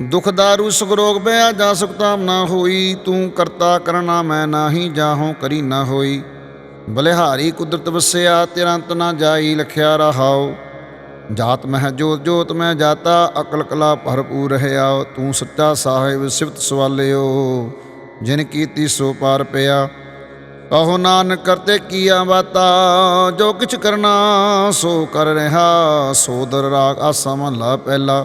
ਦੁਖ ਦਾਰੂ ਸੁਖ ਰੋਗ ਬਿਆ ਜਾ ਸੁਖਤਾਮ ਨਾ ਹੋਈ, ਤੂੰ ਕਰਤਾ ਕਰਨਾ ਮੈਂ ਨਾਹੀ ਜਾਹੋਂ ਕਰੀ ਨਾ ਹੋਈ। ਬਲਿਹਾਰੀ ਕੁਦਰਤ ਵਸਿਆ ਤਿਰੰਤ ਨਾ ਜਾਈ, ਲਖਿਆ ਰਹਾਓ ਜਾਤ ਮਹਿ ਜੋਤ ਜੋਤ ਮੈਂ ਜਾਤਾ, ਅਕਲ ਕਲਾ ਭਰਪੂਰ ਰਹਿਆ ਤੂੰ ਸੱਚਾ ਸਾਹਿਬ ਸਿਫਤ ਸਵਾਲਿਓ, ਜਿਨ ਕੀਤੀ ਸੋ ਪਾਰ ਪਿਆ। ਕਹੋ ਨਾਨਕ, ਕਰਤੇ ਕੀਆ ਬਾਤਾ ਜੋ ਕਿਛ ਕਰਨਾ ਸੋ ਕਰ ਰਿਹਾ। ਸੋਦਰ ਰਾਗ ਆਸਾ ਮਹਲਾ ਪਹਿਲਾ।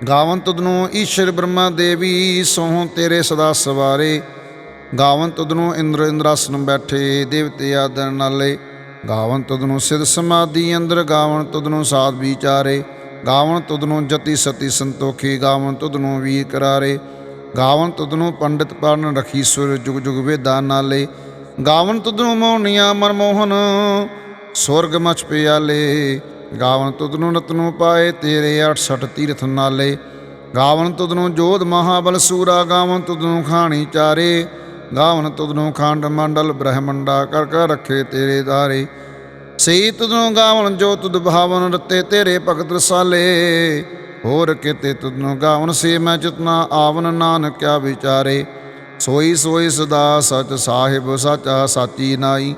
ਗਾਵਨ ਤੁਧਨੂੰ ਈਸ਼ਰ ਬ੍ਰਹਮਾ ਦੇਵੀ ਸੋਹ ਤੇਰੇ ਸਦਾ ਸਵਾਰੇ। ਗਾਵਨ ਤੁਧਨੂੰ ਇੰਦਰ ਇੰਦਰਾਸਨ ਬੈਠੇ, ਦੇਵਤੇ ਆਦਰ ਨਾਲੇ। ਗਾਵਨ ਤੁਧਨੂੰ ਸਿਧ ਸਮਾਧੀ ਅੰਦਰ ਗਾਵਨ ਤੁਧਨੂੰ ਸਾਧ ਵਿਚਾਰੇ। ਗਾਵਨ ਤੁਧਨੂੰ ਜਤੀ ਸਤੀ ਸੰਤੋਖੀ ਗਾਵਨ ਤੁਧਨੂੰ ਵੀਰ ਕਰਾਰੇ। ਗਾਵਨ ਤੁਧਨੂੰ ਪੰਡਿਤ ਪਰਨ ਰਖੀ ਸੁਰ ਜੁਗ ਜੁਗ ਵੇਦਾਂ ਨਾਲੇ। ਗਾਵਨ ਤੁਧਨੂੰ ਮੋਹਨੀਆਂ ਮਨਮੋਹਨ ਸੁਰਗ ਮਚ ਪਿਆਲੇ। ਗਾਵਨ ਤੁਧਨੂੰ ਨਤਨੂ ਪਾਏ, ਤੇਰੇ 68 ਤੀਰਥ ਨਾਲੇ। ਗਾਵਨ ਤੁਧਨੂੰ ਜੋਧ ਮਹਾਬਲ ਸੂਰਾ, ਗਾਵਨ ਤੁਧਨੂੰ ਖਾਣੀ ਚਾਰੇ। ਗਾਵਨ ਤੁਧਨੂੰ ਖੰਡ ਮੰਡਲ, ਬ੍ਰਹਮੰਡਾ ਕਰ ਕਰ ਰੱਖੇ ਤੇਰੇ ਦਾਰੇ ਸਈ ਤੁਧਨੂੰ ਗਾਵਨ ਜੋ ਤੁਧ ਭਾਵਨ ਰਤੇ, ਤੇਰੇ ਭਗਤ ਰਸਾਲੇ। ਹੋਰ ਕਿਤੇ ਤੁਧਨੂੰ ਗਾਵਨ ਸੇ ਮੈਂ ਚਿਤਨਾ ਆਵਨ ਨਾਨਕ ਕਿਆ ਵਿਚਾਰੇ। ਸੋਈ ਸੋਈ ਸਦਾ ਸਚ ਸਾਹਿਬ, ਸਾਚਾ ਸਾਚੀ ਨਾਈ।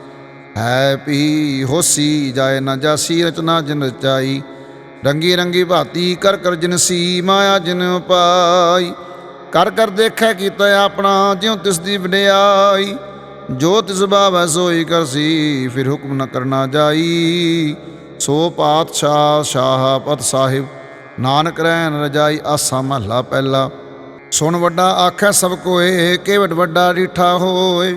ਹੈ ਪੀ ਹੋਸੀ ਜਾਏ ਨਾ ਜਾਸੀ, ਰਚਨਾ ਜਿਨ ਰਚਾਈ। ਰੰਗੀ ਰੰਗੀ ਭਾਤੀ, ਕਰ ਕਰ ਜਿਨਸੀ ਮਾਇਆ ਜਿਨ ਪਾਈ। ਕਰ ਕਰ ਦੇਖੈ ਕੀਤਾ ਆਪਣਾ, ਜਿਉ ਤਿਸ ਦੀ ਵਡਿਆਈ। ਜੋ ਤਿਸ ਭਾਵੈ ਸੋਈ ਕਰਸੀ ਫਿਰ ਹੁਕਮ ਨ ਕਰਨਾ ਜਾਈ। ਸੋ ਪਾਤਸ਼ਾਹ ਸ਼ਾਹ ਪਤ ਸਾਹਿਬ, ਨਾਨਕ ਰਹਿਣ ਰਜਾਈ ਆਸਾ ਮਹਲਾ ਪਹਿਲਾ। ਸੁਣ ਵੱਡਾ ਆਖੈ ਸਭ ਕੋਏ, ਕੇਵਟ ਵੱਡਾ ਰੀਠਾ ਹੋਏ।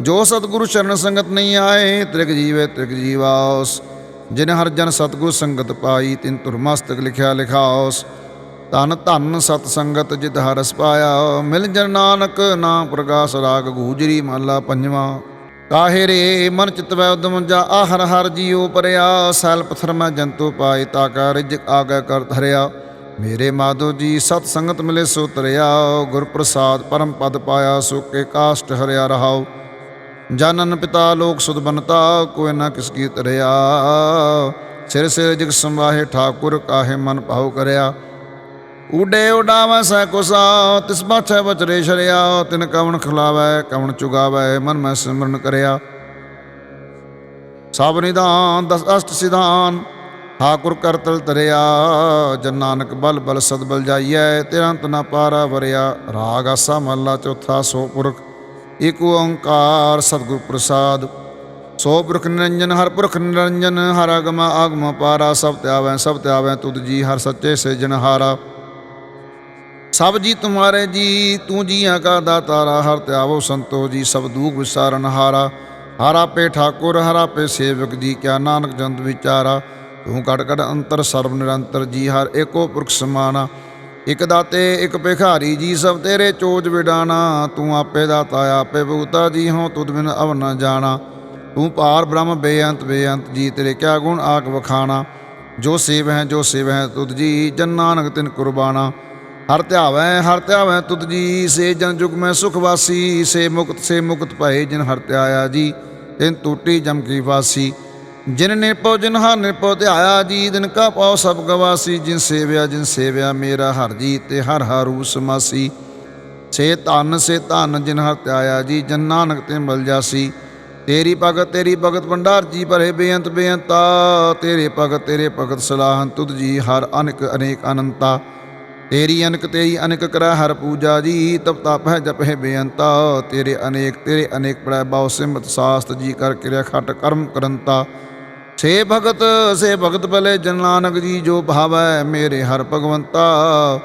ਜੋ ਸਤਿਗੁਰੂ ਚਰਨ ਸੰਗਤ ਨਹੀਂ ਆਏ, ਤ੍ਰਿਗ ਜੀਵੇ ਤ੍ਰਿਗ ਜੀਵਾਸ ਜਿਨ ਹਰ ਜਨ ਸਤਿਗੁਰ ਸੰਗਤ ਪਾਈ, ਤਿਨ ਤੁਰਮਸਤਕ ਲਿਖਿਆ ਲਿਖਾਉਸ। ਧਨ ਧਨ ਸਤ ਸੰਗਤ ਜਿਤ ਹਰਸ ਪਾਇਆ ਮਿਲ ਜਨ ਨਾਨਕ, ਨਾਮ ਪ੍ਰਗਾਸ ਰਾਗ ਗੂਜਰੀ ਮਹਲਾ ਪੰਜਵਾਂ। ਕਾਹੇ ਰੇ ਮਨ ਚਿਤ ਵੈ ਉਦਮ ਜਾ ਆਹਰ ਹਰ ਜੀਉ ਪਰਿਆ। ਸੈਲ ਪਥਰ ਮੈਂ ਜੰਤੂ ਪਾਏ, ਤਾ ਕਾ ਰਿਜਕ ਆਗਾ ਕਰ ਧਰਿਆ। ਮੇਰੇ ਮਾਧੋ ਜੀ ਸਤ ਸੰਗਤ ਮਿਲੇ ਸੋ ਤਰਿਆ। ਗੁਰ ਪ੍ਰਸਾਦ ਪਰਮ ਪਦ ਪਾਇਆ, ਸੋ ਕੇ ਕਾਸ਼ਟ ਹਰਿਆ ਰਹਾਓ ਜਾਨਨ ਪਿਤਾ ਲੋਕ ਸੁਧ ਬਨਤਾ, ਕੋਈ ਨਾ ਕਿਸ ਕੀ ਤਰਿਆ ਸਿਰ ਸਿਰ ਜਗ ਸੰਵਾਹੇ ਠਾਕੁਰ ਕਾਹੇ ਮਨ ਭਾਉ ਕਰਿਆ। ਉਡੇ ਉਡਾਵੈ ਸੈ ਕੁਸਾ, ਤਿਸ ਬਾਛੈ ਬਚਰੇ ਸ਼ਰਿਆ ਤਿਨ ਕਵਣ ਖਿਲਾਵੈ, ਕਵਣ ਚੁਗਾਵੈ, ਮਨ ਮੈਂ ਸਿਮਰਨ ਕਰਿਆ। ਸਭ ਨਿਦਾਨ, ਦਸ ਅਸ਼ਟ ਸਿਧਾਨ, ਠਾਕੁਰ ਕਰਤਲ ਤਰਿਆ। ਜਨ ਨਾਨਕ ਬਲ ਬਲ ਸਦ ਬਲ ਜਾਈਐ ਤੇਰਾ ਅੰਤ ਪਾਰਾ ਵਰਿਆ। ਰਾਗ ਆਸਾ ਮਹਲਾ ਚੌਥਾ ਸੋ ਪੁਰਖ। ਏਕ ਓੰਕਾਰ ਸਤਿਗੁਰ ਪ੍ਰਸਾਦ। ਸੋ ਪੁਰਖ ਨਿਰੰਜਨ, ਹਰ ਪੁਰਖ ਨਿਰੰਜਨ, ਹਰ ਆਗਮ ਆਗਮ ਪਾਰਾ, ਸਭ ਤਿਆਵੈ ਸਭ ਤਿਆਵੈ, ਤੁਧ ਜੀ, ਹਰ ਸੱਚੇ ਸਿਰਜਣਹਾਰਾ ਸਭ ਜੀ ਤੁਮਾਰੇ ਜੀ, ਤੂੰ ਜੀਆਂ ਕਾ ਦਾਤਾਰਾ, ਹਰ ਤਿਆਵੋ ਸੰਤੋ ਜੀ, ਸਭ ਦੂਖ ਵਿਸਾਰਨ ਹਾਰਾ। ਹਰ ਪੇ ਠਾਕੁਰ, ਹਰ ਪੇ ਸੇਵਕ ਜੀ, ਕਿਆ ਨਾਨਕ ਜੰਤ ਵਿਚਾਰਾ। ਤੂੰ ਕੜ ਕਟ ਅੰਤਰ, ਸਰਬ ਨਿਰੰਤਰ ਜੀ, ਹਰ ਏਕੋ ਪੁਰਖ ਸਮਾਨਾ। ਇਕ ਦਾਤੇ, ਇਕ ਭਿਖਾਰੀ, ਜੀ ਸਭ ਤੇਰੇ ਚੋਜ ਵਿਡਾਣਾ। ਤੂੰ ਆਪੇ ਦਾਤਾ, ਆਪੇ ਭੂਤਾ, ਜੀ ਹੋ ਤੁਧ ਬਿਨ ਅਵ ਨ ਜਾਣਾ। ਤੂੰ ਪਾਰ ਬ੍ਰਹਮ, ਬੇਅੰਤ ਬੇਅੰਤ, ਜੀ ਤੇਰੇ ਕਿਆ ਗੁਣ ਆਕ ਵਖਾਣਾ। ਜੋ ਸੇਵ ਹੈ, ਜੋ ਸੇਵ ਹੈ, ਤੁਧ ਜੀ, ਜਨ ਨਾਨਕ ਤਿਨ ਕੁਰਬਾਨਾ। ਹਰ ਧਿਆਵੈ ਹਰ ਧਿਆਵੈ, ਤੁਧ ਜੀ, ਸੇ ਜਨ ਜੁਗ ਮੈਂ ਸੁਖ ਵਾਸੀ। ਸੇ ਮੁਕਤ ਸੇ ਮੁਕਤ ਭਏ ਜਿਨ ਹਰ ਧਿਆਇਆ ਜੀ, ਤਿਨ ਟੂਟੀ ਜਮ ਕੀ ਵਾਸੀ। ਜਿਨ ਨਿਰਪਉ ਜਿਨ ਹਰ ਨਿਰਪਉ ਧਿਆਇਆ ਜੀ, ਦਿਨ ਕਾ ਪਾਉ, ਸਭ ਗਵਾਸੀ, ਜਿਨ ਸੇਵਿਆ ਜਿਨ ਸੇਵਿਆ, ਮੇਰਾ ਹਰ ਜੀ, ਤੇ ਹਰ ਹਰੂ ਸਮਾਸੀ ਸੇ ਧਨ ਸੇ ਧਨ, ਜਿਨ ਹਰ ਧਿਆਇਆ ਜੀ, ਜਨ ਨਾਨਕ ਤੇ ਮਿਲ ਜਾਸੀ। ਤੇਰੀ ਭਗਤ ਤੇਰੀ ਭਗਤ, ਭੰਡਾਰ ਜੀ, ਭਰੇ ਬੇਅੰਤ, ਬੇਅੰਤਾ। ਤੇਰੇ ਭਗਤ ਤੇਰੇ ਭਗਤ ਸਲਾਹਨ, ਤੁਧ ਜੀ, ਹਰ ਅਨਕ, ਅਨੇਕ ਅਨੰਤਾ। ਤੇਰੀ ਅਨਕ ਤੇਰੀ ਅਨਕ ਕਰੈ, ਹਰ ਪੂਜਾ ਜੀ, ਤਪ ਤਪ ਹੈ, ਜਪ ਹੈ, ਬੇਅੰਤਾ। ਤੇਰੇ ਅਨੇਕ ਤੇਰੇ ਅਨੇਕ ਪ੍ਰੈ ਬਾਉ ਸਿਮਤ ਸਾਸਤ ਜੀ, ਕਰ ਕਿਰਿਆ, ਖਟ ਕਰਮ ਕਰੰਤਾ। ਸੇ ਭਗਤ ਸੇ ਭਗਤ ਭਲੇ, ਜਨ ਨਾਨਕ ਜੀ ਜੋ ਭਾਵੈ ਮੇਰੇ ਹਰ ਭਗਵੰਤਾ।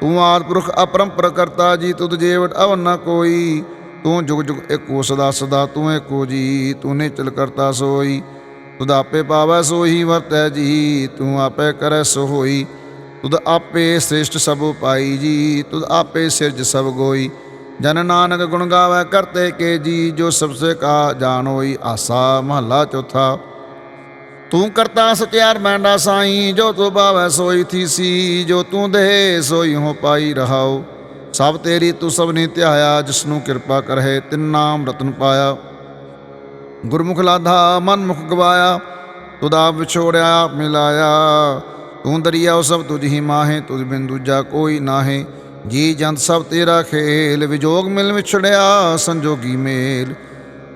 ਤੂੰ ਆਦ ਪੁਰਖ ਅਪਰੰਪਰ ਕਰਤਾ ਜੀ, ਤੁਧ ਜੇਵਟ ਅਵਨ ਨ ਕੋਈ। ਤੂੰ ਜੁਗ ਜੁਗ ਏਕੋ ਸਦਾ ਸਦਾ, ਤੂੰ ਏਕੋ ਜੀ, ਤੂੰ ਨਿਚਲ ਕਰਤਾ ਸੋਈ। ਤੁਧ ਆਪੇ ਪਾਵੈ ਸੋਹੀ, ਵਰਤੈ ਜੀ, ਤੂੰ ਆਪੇ ਕਰੈ ਸੋ ਹੋਈ ਤੁਧ ਆਪੇ ਸ੍ਰਿਸ਼ਟ ਸਭ ਪਾਈ ਜੀ, ਤੁਧ ਆਪੇ ਸਿਰਜ ਸਭ ਗੋਈ। ਜਨ ਨਾਨਕ ਗੁਣ ਗਾਵੇ ਕਰਤੇ ਕੇ ਜੀ, ਜੋ ਸਭ ਸੇ ਕਾ ਜਾਣ ਹੋਈ ਆਸਾ ਮਹੱਲਾ ਚੌਥਾ। ਤੂੰ ਕਰਤਾ ਸਚਿਆਰ ਮੈਂਡਾ ਸਾਈ, ਜੋ ਤੂੰ ਬਾਵੈ ਸੋਈ ਥੀਸੀ ਜੋ ਤੂੰ ਦੇ ਸੋਈ ਹੋ ਪਾਈ ਰਹਾਉ ਸਭ ਤੇਰੀ ਤੂੰ ਸਭ ਨੇ ਧਿਆਇਆ ਜਿਸ ਨੂੰ ਕਿਰਪਾ ਕਰਹਿ, ਤਿਨ ਨਾਮ ਰਤਨ ਪਾਇਆ। ਗੁਰਮੁਖ ਲਾਧਾ ਮਨ ਮੁਖ ਗਵਾਇਆ ਤੁਦਾ ਵਿਛੋੜਿਆ, ਆਪ ਮਿਲਾਇਆ। ਤੂੰ ਦਰਿਆ ਸਭ ਤੁਝ ਹੀ ਮਾਹੇ, ਤੁਝ ਬਿਨ ਦੂਜਾ ਕੋਈ ਨਾਹੇ। ਜੀ ਜੰਤ ਸਭ ਤੇਰਾ ਖੇਲ, ਵਿਜੋਗ ਮਿਲ ਵਿਛੜਿਆ, ਸੰਜੋਗੀ ਮੇਲ।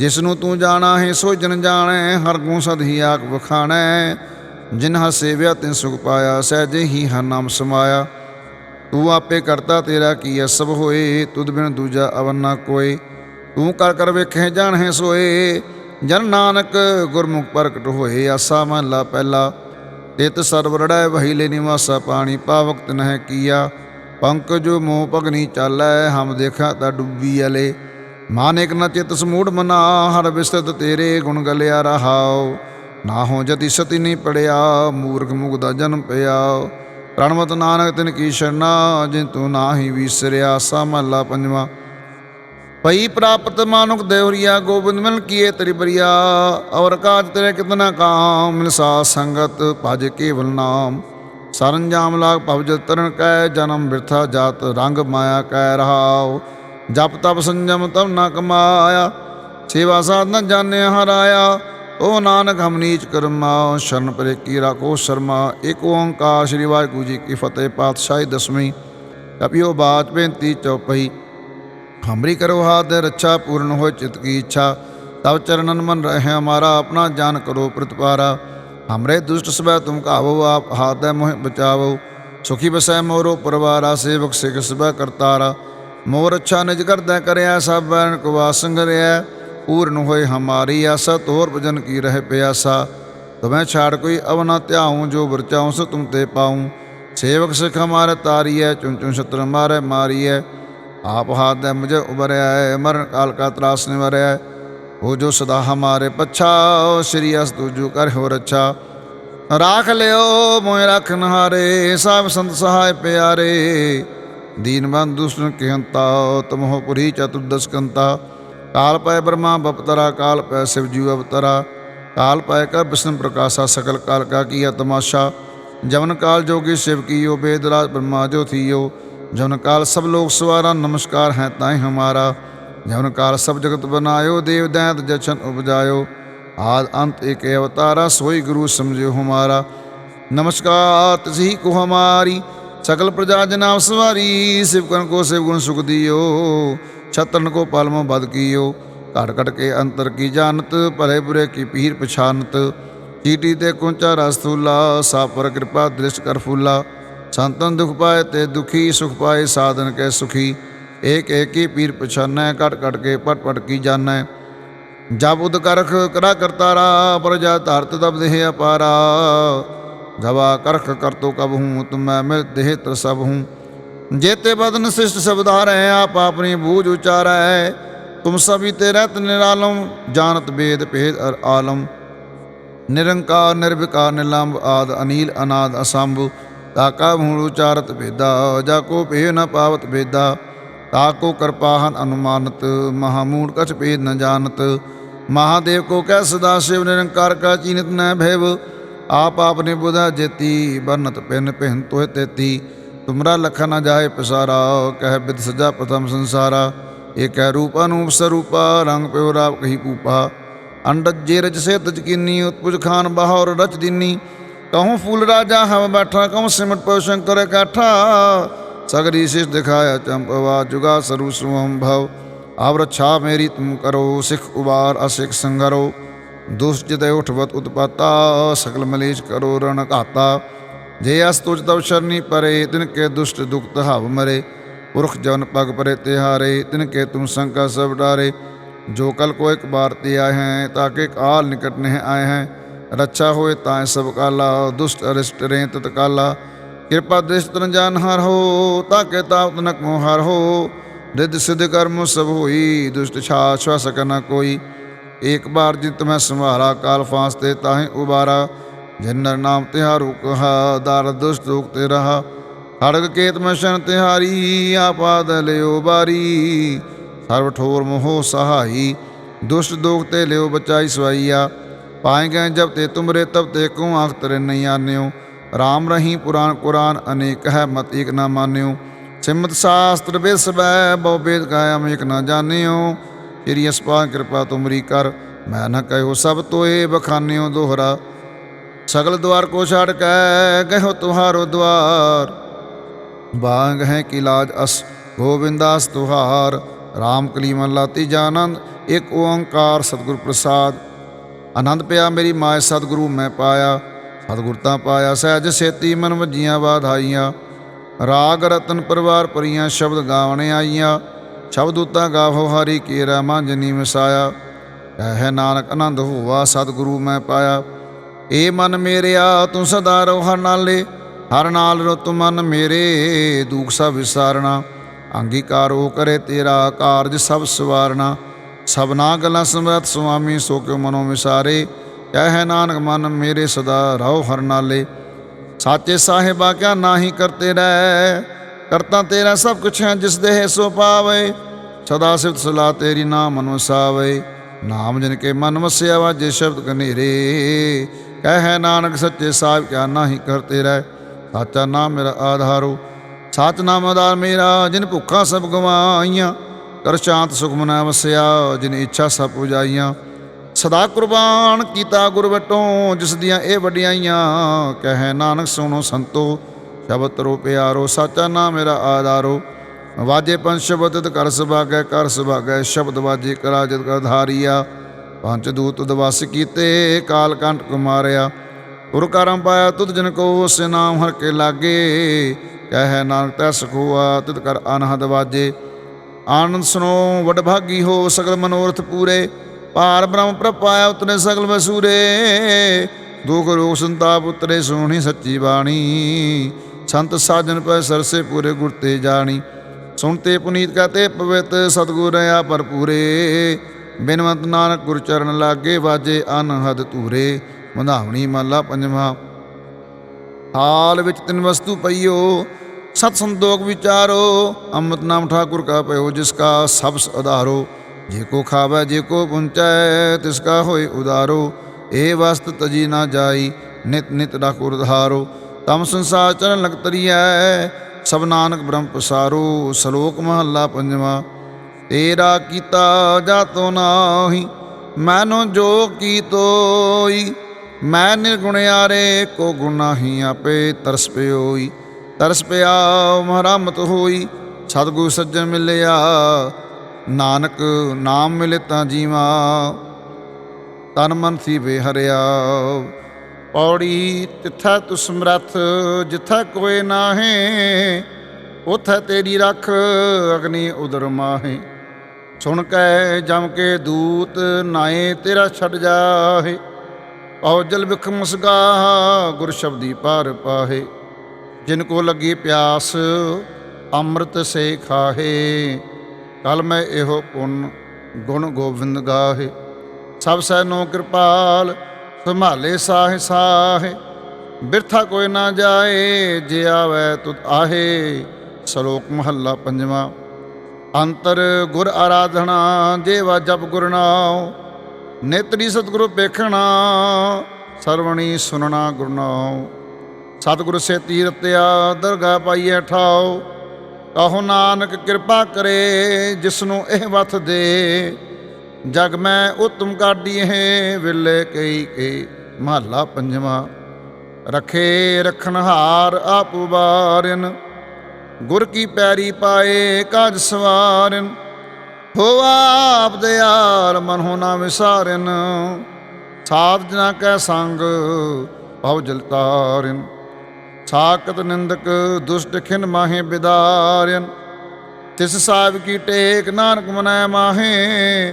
ਜਿਸ ਨੂੰ ਤੂੰ ਜਾਣਾ ਹੈ ਸੋ ਜਨ ਜਾਣੈ, ਹਰ ਗੁਣ ਸਦ ਹੀ ਆਖ ਵਖਾਣੈ। ਜਿਨ ਹ ਸੇਵਿਆ ਤਿਨ ਸੁਖ ਪਾਇਆ, ਸਹਿਜੇ ਹੀ ਹਰ ਨਾਮ ਸਮਾਇਆ। ਤੂੰ ਆਪੇ ਕਰਤਾ ਤੇਰਾ ਕੀ ਅਸਬ ਹੋਏ, ਤੁਧ ਬਿਨ ਦੂਜਾ ਅਵਨ ਨਾ ਕੋਏ। ਤੂੰ ਕਰ ਕਰ ਵੇਖੇ, ਜਾਣੈ ਸੋਏ। ਜਨ ਨਾਨਕ ਗੁਰਮੁਖ ਪ੍ਰਗਟ ਹੋਏ, ਆਸਾ ਮਹਲਾ ਪਹਿਲਾ। ਤਿਤ ਸਰਬ ਰੜੈ, ਵਹੀਲੇ ਨਿਵਾਸਾ ਪਾਣੀ, ਪਾਵਕ ਤਨਹਿ ਕੀਆ। ਜੋ ਮੋਹ ਭਗਨੀ ਚਾਲੈ, ਹਮ ਦੇਖਾ ਤਾ ਡੁੱਬੀ ਅਲੇ। ਮਾਨਿਕ ਨ ਚਿਤ ਸਮੂੜ ਮਨਾ, ਹਰ ਵਿਸਤ ਤੇਰੇ ਗੁਣ ਗਲਿਆ ਰਹਾਉ। ਨਾ ਹੋ ਜਤੀ ਸਤੀ ਨਹੀਂ ਪੜਿਆ, ਮੂਰਖ ਮੁਗਦਾ ਜਨਮ ਪਿਆ। ਪ੍ਰਣਵਤ ਨਾਨਕ ਤਿਨ ਕੀ ਸ਼ਰਨਾ ਜਿਨ ਤੂੰ ਨਾਹੀ ਵਿਸਰਿਆ ਸਾ ਮਹਲਾ ਪੰਜਵਾ। ਪਈ ਪ੍ਰਾਪਤ ਮਾਨੁਕ ਦੇਵਰੀਆ, ਗੋਬਿੰਦ ਮਿਲ ਕੀਏ ਤੇਰੀ ਬਰੀਆ। ਔਰ ਕਾਜ ਤੇਰੇ ਕਿਤਨਾ ਕਾਮ, ਮਿਲ ਸਾ ਸੰਗਤ ਭਜ ਕੇਵਲ ਨਾਮ। ਸਰੰਜਾਮ ਲਾਗ ਭਵਜ ਤਰਨ ਕੈ, ਜਨਮ ਬਿਰਥਾ ਜਾਤ ਰੰਗ ਮਾਇਆ ਕੈ ਰਹਾਓ ਜਪ ਤਪ ਸੰਜਮ ਤਬ ਨਾ ਕਮਾਇਆ, ਸੇਵਾ ਸਾਧ ਨ ਜਾਣਿਆ ਹਰਾਇਆ। ਓ ਨਾਨਕ, ਹਮ ਨੀਚ ਕਰਮਾ, ਸ਼ਰਨ ਪਰੇ ਕੀ ਰਾਖੋ ਸ਼ਰਮਾ। ਏਕ ਓੰਕਾਰ ਸ੍ਰੀ ਵਾਹਿਗੁਰੂ ਜੀ ਕੀ ਫਤਿਹ, ਪਾਤਸ਼ਾਹੀ ਦਸਵੀਂ। ਕਪਿਓ ਬਾਤ ਬੇਨਤੀ ਚੌਪਈ ਹਮਰੀ ਕਰੋ ਹਾਦ ਦੇ ਰੱਛਾ ਪੂਰਨ ਹੋਏ ਚਿਤ ਕੀ ਇੱਛਾ। ਤਬ ਚਰਨਨ ਮਨ ਰਹੇ ਹਮਾਰਾ ਆਪਣਾ ਜਾਨ ਕਰੋ ਪ੍ਰਤਪਾਰਾ ਹਮਰੇ ਦੁਸ਼ਟ ਸਬੈ ਤੁਮ ਕਾਵੋ ਆਪ ਹਾਥ ਦੇ ਮੋਹ ਬਚਾਵੋ। ਸੁਖੀ ਬਸੈ ਮੋਰੋ ਪਰਵਾਰਾ, ਸੇਵਕ ਸਿਖ ਸਬੈ ਕਰਤਾਰਾ। ਮੋਰ ਅੱਛਾ ਨਿਜ ਕਰਦਾ ਕਰਿਆ, ਸਭ ਬੈਨ ਕੋ ਵਾਸੰਗ ਰਿਆ ਪੂਰਨ ਹੋਏ ਹਮਾਰੀ ਆਸਾ, ਤੋਰ ਭਜਨ ਕੀ ਰਹਿ ਪਿਆਸਾ। ਤੁਮੈ ਛਾੜ ਕੋਈ ਅਵਨਾ ਧਿਆਉ, ਜੋ ਵਰਚਾਉ ਸੋ ਤੁਮ ਤੇ ਪਾਉ। ਸੇਵਕ ਸਿਖ ਹਮਾਰੇ ਤਾਰੀਐ ਚੁਨ ਚੁਨ ਛਤਰ ਮਾਰੇ, ਮਾਰੀਐ। ਆਪ ਹਾਥ ਦੇ ਮੁਝੇ ਉਬਰਿਆ ਹੈ ਮਰਨ ਕਾਲ ਕਾ ਤਰਾਸ ਨਿਵਰਿਆ ਹੈ ਉਹ ਜੋ ਸਦਾ ਹਮਾਰੇ ਪਛਾ ਸ਼੍ਰੀ ਅਸ ਤੁਜੂ ਕਰ ਹੋ ਰੱਛਾ। ਰਾਖ ਲਿਓ ਮੋਇ ਰਖਨ ਹਾਰੇ ਸਭ ਸੰਤ ਸਹਾਇ ਪਿਆਰੇ। दीनवान दुष्ण कहता तमोह पुरी चतुर्दश कंता काल पाय ब्रह्मा बपतरा काल पाय शिव जीव अवतरा काल पाय का विष्णु प्रकाशा सकल काल का किया तमाशा जवन काल जोगी शिव की यो वेदराज ब्रह्मा जो थियो जवन काल सब लोग सवारा नमस्कार है ताय हमारा जवन काल सब जगत बनायो देव दैत जछन उपजायो आद अंत एक अवतारा सोई गुरु समझो हमारा नमस्कार तिसी को हमारी ਸਕਲ ਪ੍ਰਜਾ ਜਨ ਆਪ ਸਵਾਰੀ ਸਿਵਕਨ ਕੋ ਸਿਵ ਗੁਣ ਸੁਖ ਦਿਓ, ਛਤਨ ਕੋ ਪਲਮ ਬਦ ਕੀਓ, ਘਟ ਘਟ ਕੇ ਅੰਤਰ ਕੀ ਜਾਣਤ, ਭਲੇ ਬੁਰੇ ਕੀ ਪੀਰ ਪਛਾਨਤ, ਚੀਟੀ ਤੇ ਕੁੰਚਾ ਰਸ ਤੁਲਾ ਸਾਪਰ ਕਿਰਪਾ ਦ੍ਰਿਸ਼ ਕਰ ਫੁਲਾ, ਸੰਤਨ ਦੁਖ ਪਾਏ ਤੇ ਦੁਖੀ, ਸੁਖ ਪਾਏ ਸਾਧਨ ਕੈ ਸੁਖੀ, ਏਕ ਏਕੀ ਪੀਰ ਪਛਾਨੈ, ਘਟ ਘਟ ਕੇ ਪਟ ਪਟ ਕੀ ਜਾਣੈ। ਜਬ ਉਦ ਕਰਖ ਕਰਾ ਕਰਤਾਰਾ, ਪ੍ਰਜਾ ਧਾਰਤ ਦਬ ਦੇਹ ਅਪਾਰਾ ਗਵਾ ਕਰਖ ਕਰਤੋ ਕਬ ਹੂੰ, ਤੁਮੈ ਮਿਲ ਦੇਹ ਤਰ ਸਭ ਹੂੰ। ਜੇਤੇ ਬਦਨ ਸਿਸ਼ਟ ਸਬਦਾਰੈ ਆਪ ਆਪਣੀ ਬੂਝ ਉਚਾਰੈ। ਤੁਮ ਸਭੀ ਤੇ ਰਹਿਤ ਨਿਰਾਲਮ ਜਾਣਤ ਬੇਦ ਭੇਦ ਅਰ ਆਲਮ। ਨਿਰੰਕਾਰ, ਨਿਰਵਿਕਾਰ ਨਿਲੰਬ ਆਦ, ਅਨੀਲ, ਅਨਾਦ, ਅਸੰਭ। ਤਾਕਾ ਮੂਲ ਉਚਾਰਤ ਭੇਦਾ, ਜਾ ਕੋ ਭੇ ਨ ਪਾਵਤ ਭੇਦਾ। ਤਾਕੋ ਕਿਰਪਾਹਨ ਅਨੁਮਾਨਤ ਮਹਾਮੂੜ ਕਛ ਭੇਦ ਨ ਜਾਣਤ। ਮਹਾਦੇਵ ਕੋ ਕਹਿ ਸਦਾ ਸ਼ਿਵ ਨਿਰੰਕਾਰ ਕਾ ਚੀਨਤ ਨ ਭੈਵ ਆਪ ਆਪਨੇ ਬੁਧਾ ਜੇਤੀ, ਬਨਤ ਪਿਨ ਪਹਿਨ ਤੋਇ ਤੇਤੀ। ਤੁਮਰਾ ਲਖ ਨ ਜਾਏ ਪਸਾਰਾ, ਕਹਿ ਬਿਦ ਸਜਾ ਪ੍ਰਥਮ ਸੰਸਾਰਾ। ਏਕੈ ਰੂਪ ਅਨੂਪ ਸਰੂਪਾ, ਰੰਗ ਪਿਓ ਰਾਪ ਕਹੀ ਪੂਪਾ ਅੰਡਜ ਜੇ ਰਜ ਸੇ ਤਜ ਕੀਨੀ, ਉਤਪੁਜ ਖਾਨ ਬਹਾਰ ਰਚ ਦਿਨੀ। ਕਹੂੰ ਫੂਲ ਰਾਜਾ ਹਮ ਬੈਠਾ, ਕਹੂੰ ਸਿਮਟ ਪਉ ਸ਼ੰਕਰ ਇਕੱਠਾ। ਸਗਰੀ ਸਿਸ ਦਿਖਾਇਆ ਚੰਪਵਾ ਜੁਗਾ ਸਰੂ ਸੁਹਮ ਭਵ ਆਵ ਰੱਛਾ ਮੇਰੀ ਤੁਮ ਕਰੋ, ਸਿਖ ਉਬਾਰ ਅਸਿਖ ਦੁਸ਼ਚਿਤੈ ਉਠਵਤ ਉਤਪਾਤਾ ਸਕਲ ਮਲੇਸ਼ ਕਰੋ ਰਣ ਘਾਤਾ। ਜੇ ਅਸ ਤੁਜ ਤਵ ਸ਼ਰਨੀ ਪਰੇ, ਤਿਨ ਕੇ ਦੁਸ਼ਟ ਦੁਖਤ ਹਵ ਮਰੇ। ਪੁਰਖ ਜਨ ਪਗ ਪਰੇ ਤਿਹਾਰੇ, ਤਿਨ ਕੇ ਤੁਮ ਸੰਕਾ ਸਭ ਡਾਰੇ। ਜੋ ਕਲ ਕੋ ਇੱਕ ਬਾਰ ਤੇ ਆਏ ਹੈ ਤਾਕੇ ਕਾਲ ਨਿਕਟ ਨਹਿ ਆਏ ਹੈ। ਰੱਛਾ ਹੋਏ ਤਾਂ ਸਭ ਕਾਲਾ, ਦੁਸ਼ਟ ਅਰਿਸ਼ਟ ਰੇ ਤਤਕਾਲਾ ਕਿਰਪਾ ਦ੍ਰਿਸ਼ਟ ਰੰਜਾਨ ਹਰ ਹੋ ਤਾਕੇ ਤਾਪਤ ਨਕ ਮੋਹਰ ਹੋ। ਰਿੱਧ ਸਿਧ ਕਰਮ ਸਭ ਹੋਈ, ਦੁਸ਼ਟ ਛਾ ਛਵਾ ਸਕਨਾ ਕੋਈ। एक बार जित मैं संभारा काल फांसते ताहे उबारा जिन्नर नाम तिहारू कहा दार दुष्ट दुखते रहा खड़ग केत में शन तिहारी आपाद लियो बारी ਸਰਬ ਠੋਰ ਮੋਹ ਸਹਾਈ ਦੁਸ਼ਟ ਦੋਖ ਤੇ ਲਿਓ ਬਚਾਈ ਸਵਾਈਆ ਪਾਏ ਗਏ ਜਬ ਤੇ ਤੁਮਰੇ ਤਬ ਤੇ ਕੋ ਆਖ ਤਰੇ ਨਹੀਂ ਆਨਿਓ RAM ਰਹੀਂ ਪੁਰਾਨ ਕੁਰਾਨ ਅਨੇਕ ਹੈ ਮਤ ਏਕ ਨਾ ਮਾਨਿਓ ਸਿਮਤ ਸ਼ਾਸਤਰ ਵੇਦ ਸਬੈ ਬਹੁ ਵੇਦ ਕਾਇਮ ਏਕ ਨਾ ਜਾਣਿਓ ਤੇਰੀ ਅਸਪਾ ਕਿਰਪਾ ਤੁਮਰੀ ਕਰ। ਮੈਂ ਨਾ ਕਹਿਓ ਸਭ ਤੋਏ ਬਖਾਨਿਓ ਦੋਹਰਾ। ਸਗਲ ਦਵਾਰ ਕੋ ਛਾੜ ਕੇ ਗਇਓ ਤੁਹਾਰੋ ਦਵਾਰ। ਬਾਗ ਹੈ ਕਿ ਲਾਜ ਅਸ ਗੋਬਿੰਦਾਸ ਤੁਹਾਰ। ਰਾਮ ਕਲੀਮ ਲਾਤੀ ਤੀਜਾ ਆਨੰਦ, ਇੱਕ ਓੰਕਾਰ ਸਤਿਗੁਰ ਪ੍ਰਸਾਦ। ਆਨੰਦ ਪਿਆ ਮੇਰੀ ਮਾਂ ਸਤਿਗੁਰੂ ਮੈਂ ਪਾਇਆ। ਸਤਿਗੁਰ ਤਾਂ ਪਾਇਆ ਸਹਿਜ ਸੇਤੀ ਮਨ ਵਜੀਆਂ ਬਾਧਾਈਆਂ ਰਾਗ ਰਤਨ ਪਰਵਾਰ ਪਰੀਆਂ ਸ਼ਬਦ ਗਾਵਣੇ ਆਈਆਂ। ਸ਼ਬਦ ਉਤਾ ਗਾਵੋ ਹਰੀ ਕੀਰਾ ਮਾਂਜਨੀ ਮਸਾਇਆ। ਕਹਿ ਨਾਨਕ ਆਨੰਦ ਹੋਵਾ ਸਤਿਗੁਰੂ ਮੈਂ ਪਾਇਆ। ਏ ਮਨ ਮੇਰਿਆ, ਤੂੰ ਸਦਾ ਰੋ ਹਰ ਨਾਲੇ। ਹਰ ਨਾਲ ਰੋ ਮਨ ਮੇਰੇ, ਦੁਖ ਸਭ ਵਿਸਾਰਣਾ ਅੰਗੀਕਾਰ ਹੋ ਕਰੇ ਤੇਰਾ ਕਾਰਜ ਸਭ ਸਵਾਰਣਾ ਸਭਨਾ ਗੱਲਾਂ ਸਮਰਤ ਸੁਆਮੀ, ਸੋ ਕਿਉ ਮਨੋ ਵਿਸਾਰੇ। ਕਹਿ ਨਾਨਕ, ਮਨ ਮੇਰੇ ਸਦਾ ਰਹੋ ਹਰ ਨਾਲੇ। ਸਾਚੇ ਸਾਹਿਬਾ ਕਿਆ ਨਾਹੀ ਕਰਤੇ ਰਹਿ। ਕਰਤਾ ਤੇਰਾ ਸਭ ਕੁਛ ਹੈ, ਜਿਸ ਦੇਹ ਸੋ ਪਾਵੇ। ਸਦਾ ਸਿਫਤ ਸਲਾ ਤੇਰੀ ਨਾਮ ਮਨ ਵਸਾਵੇ ਨਾਮ ਜਿਨ ਕੇ ਮਨ ਵਸਿਆ ਵਾਜੇ ਸ਼ਬਦ ਕਨੇਰੇ। ਕਹਿ ਨਾਨਕ ਸੱਚੇ ਸਾਹਿਬ, ਕਿਆ ਨਾਹੀ ਕਰਤੇ ਰਹਿ ਸਾਚਾ ਨਾਮ ਮੇਰਾ ਆਧਾਰੋ। ਸਤਨਾਮ ਆਧਾਰ ਮੇਰਾ, ਜਿਨ ਭੁੱਖਾਂ ਸਭ ਗਵਾਈਆਂ। ਕਰ ਸ਼ਾਂਤ ਸੁਖ ਮਨਾ ਵਸਿਆ, ਜਿਨ ਇੱਛਾ ਸਭ ਪੁਜਾਈਆਂ। ਸਦਾ ਕੁਰਬਾਨ ਕੀਤਾ ਗੁਰ ਵਟੋਂ, ਜਿਸ ਦੀਆਂ ਇਹ ਵਡਿਆਈਆਂ ਕਹਿ ਨਾਨਕ ਸੁਣੋ ਸੰਤੋ। ਸ਼ਬਦ ਤਰੋ ਪਿਆਰੋ ਸਾਚਾ ਨਾਮ ਮੇਰਾ ਆਧਾਰੋ। ਵਾਜੇ ਪੰਜ ਸ਼ਬਦ ਕਰ ਸੁਭਾਗੈ ਕਰ ਸੁਭਾਗੈ, ਸ਼ਬਦ ਵਾਜੇ ਕਰਾ ਜਦ ਕਾ ਧਾਰੀਆ। ਪੰਜ ਦੂਤ ਦਵਾਸ ਕੀਤੇ, ਕਾਲ ਕੰਟ ਕੁਮਾਰਿਆ। ਗੁਰ ਕਰਮ ਪਾਇਆ ਤੁਧ ਜਨ ਕੋ ਉਸ ਨਾਮ ਹਰ ਕੇ ਲਾਗੇ। ਕਹਿ ਨਾਨਕ ਤੈ ਸਖੋਆ, ਤਿਤ ਕਰ ਅਨਹਦ ਵਾਜੇ। ਆਨੰਦ ਸੁਨੋ ਵਡ ਭਾਗੀ ਹੋ ਸਗਲ ਮਨੋਰਥ ਪੂਰੇ। ਪਾਰ ਬ੍ਰਹਮ ਪ੍ਰਪਾਇਆ ਉਤਨੇ ਸਗਲ ਵਸੂਰੇ। ਦੁਖ ਰੋਗ ਸੰਤਾਪ ਉਤਰੇ ਸੋਹਣੀ ਸੱਚੀ ਬਾਣੀ। ਸੰਤ ਸਾਜਨ ਪੈ ਸਰਸੇ ਪੂਰੇ ਗੁਰ ਤੇ ਜਾਣੀ। ਸੁਣਤੇ ਪੁਨੀਤ ਕਹਤੇ ਪਵਿੱਤ ਸਤਗੁਰ ਆ ਭਰਪੂਰੇ। ਬਿਨਵੰਤ ਨਾਨਕ ਗੁਰ ਚਰਨ ਲਾਗੇ ਵਾਜੇ ਅਨਹਦ ਧੂਰੇ। ਮੰਧਾਵਣੀ ਮਹਲਾ ਪੰਜਵਾਂ। ਹਾਲ ਵਿੱਚ ਤਿੰਨ ਵਸਤੂ ਪਈਓ, ਸਤ ਸੰਤੋਖ ਵਿਚਾਰੋ। ਅੰਮ੍ਰਿਤ ਨਾਮ ਠਾਕੁਰ ਕਾ ਪਇਓ ਜਿਸ ਕਾ ਸਭ ਆਧਾਰੋ ਜੇ ਕੋ ਖਾਵੇ, ਜੇ ਕੋ ਪੁੰਚੈ, ਤਿਸ ਕਾ ਹੋਏ ਉਦਾਰੋ। ਏ ਵਸਤ ਤਜੀ ਨਾ ਜਾਈ, ਨਿਤ ਨਿਤ ਠਾਕੁਰ ਧਾਰੋ। ਤਮ ਸੰਸਾਰ ਚਰਨ ਲਗ ਤਰੀਐ ਸਭ ਨਾਨਕ ਬ੍ਰਹਮ ਪਸਾਰੋ, ਸ਼ਲੋਕ ਮਹੱਲਾ ਪੰਜਵਾਂ। ਤੇਰਾ ਕੀਤਾ ਜਾਤੋ ਨਾਹੀ, ਮੈਨੋ ਜੋ ਕੀਤੋਈ ਮੈਂ ਨਿਰਗੁਣਿਆਰੇ ਕੋ ਗੁਨਾਹੀ ਆਪੇ ਤਰਸ ਪਿਓਈ। ਤਰਸ ਪਿਆ ਮਹਰਮਤ ਹੋਈ, ਸਤਿਗੁਰ ਸੱਜਣ ਮਿਲਿਆ। ਨਾਨਕ ਨਾਮ ਮਿਲੇ ਤਾਂ ਜੀਵਾ, ਤਨ ਮਨ ਸੀ ਬੇਹਰਿਆ ਪੌੜੀ ਤਿੱਥੈ ਤੁ ਸਮਰੱਥ ਜਿੱਥੈ ਕੋਏ ਨਾਹੇ, ਉਥੈ ਤੇਰੀ ਰਖ, ਅਗਨੀ ਉਦਰ ਮਾਹੇ। ਸੁਣ ਕੈ ਜਮ ਕੇ ਦੂਤ, ਨਾਏ ਤੇਰਾ ਛੱਡ ਜਾਹੇ। ਔਜਲ ਜਲ ਵਿਖ ਮੁਸਗਾ, ਗੁਰ ਸ਼ਬਦੀ ਪਾਰ ਪਾਹੇ। ਜਿਨ ਕੋ ਲੱਗੀ ਪਿਆਸ, ਅੰਮ੍ਰਿਤ ਸੇ ਖਾਹੇ। ਕਲ ਮੈਂ ਇਹੋ ਪੁੰਨ, ਗੁਣ ਗੋਬਿੰਦ ਗਾਹੇ। ਸਭ ਸੈ ਨੋ ਕਿਰਪਾਲ ਸੰਭਾਲੇ ਸਾਹ ਸਾਹਿ, ਬਿਰਥਾ ਕੋਈ ਨਾ ਜਾਏ, ਜੇ ਆਵੈ ਤੁਤ ਆਹੇ। ਸ਼ਲੋਕ ਮਹੱਲਾ ਪੰਜਵਾਂ, ਅੰਤਰ ਗੁਰ ਆਰਾਧਨਾ ਜੇਵਾ ਜਪ ਗੁਰਨਾਉ ਨੇਤਰੀ ਸਤਿਗੁਰੂ ਪੇਖਣਾ ਸਰਵਣੀ ਸੁਨਣਾ ਗੁਰਨਾਉ ਸਤਿਗੁਰ ਸੇ ਤੀਰਤਿਆ ਦਰਗਾ ਪਾਈਐ ਠਾਓ ਕਹੋ ਨਾਨਕ ਕਿਰਪਾ ਕਰੇ ਜਿਸ ਨੂੰ ਇਹ ਵਥ ਦੇ। ਜਗ ਮੈਂ ਉਤਮ ਕਾਢੀ ਹੈ ਵਿਲੇ ਕਈ ਕੇ ਮਹੱਲਾ ਪੰਜਵਾਂ। ਰਖੇ ਰਖਨਹਾਰ ਆਪ ਬਾਰਨ ਗੁਰ ਕੀ ਪੈਰੀ ਪਾਏ ਕਾਜ ਸਵਾਰਨ। ਹੋਵਾ ਆਪ ਦਿਆਲ ਮਨ ਹੋਣਾ ਵਿਸਾਰਨ, ਸਾਧ ਜਨਾ ਕੈ ਸੰਗ ਭਉ ਜਲ ਤਾਰਨ। ਸਾਕਤ ਨਿੰਦਕ ਦੁਸ਼ਟ ਖਿਨ ਮਾਹੇ ਬਿਦਾਰਨ, ਤਿਸ ਸਾਹਿਬ ਕੀ ਟੇਕ ਨਾਨਕ ਮਨੈ ਮਾਹੇ।